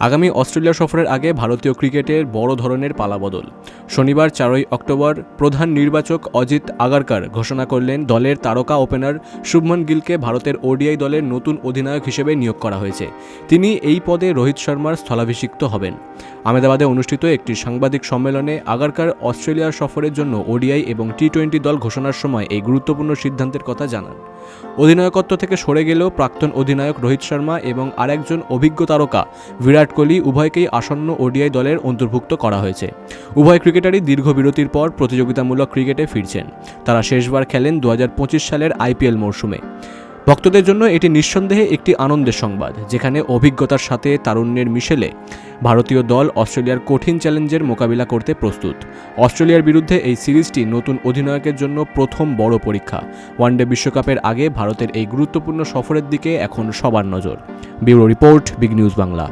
আগামী অস্ট্রেলিয়া সফরের আগে ভারতীয় ক্রিকেটের বড় ধরনের পালাবদল। শনিবার চারই অক্টোবর প্রধান নির্বাচক অজিত আগারকার ঘোষণা করলেন, দলের তারকা ওপেনার শুভমন গিলকে ভারতের ওডিআই দলের নতুন অধিনায়ক হিসেবে নিয়োগ করা হয়েছে। তিনি এই পদে রোহিত শর্মার স্থলাভিষিক্ত হবেন। আহমেদাবাদে অনুষ্ঠিত একটি সাংবাদিক সম্মেলনে আগারকার অস্ট্রেলিয়া সফরের জন্য ওডিআই এবং টি টোয়েন্টি দল ঘোষণার সময় এই গুরুত্বপূর্ণ সিদ্ধান্তের কথা জানান। অধিনায়কত্ব থেকে সরে গেলেও প্রাক্তন অধিনায়ক রোহিত শর্মা এবং আরেকজন অভিজ্ঞ তারকা বিরাট কোহলি উভয়কেই আসন্ন ওডিআই দলের অন্তর্ভুক্ত করা হয়েছে। উভয় ক্রিকেটারই দীর্ঘ বিরতির পর প্রতিযোগিতামূলক ক্রিকেটে ফিরছেন। তারা শেষবার খেলেন দু হাজার পঁচিশ সালের আইপিএল মরশুমে ভক্তদের জন্য এটি নিঃসন্দেহে একটি আনন্দের সংবাদ, যেখানে অভিজ্ঞতার সাথে তারুণ্যের মিশেলে ভারতীয় দল অস্ট্রেলিয়ার কঠিন চ্যালেঞ্জের মোকাবিলা করতে প্রস্তুত। অস্ট্রেলিয়ার বিরুদ্ধে এই সিরিজটি নতুন অধিনায়কের জন্য প্রথম বড় পরীক্ষা। ওয়ানডে বিশ্বকাপের আগে ভারতের এই গুরুত্বপূর্ণ সফরের দিকে এখন সবার নজর। Bureau report, big news Bangla.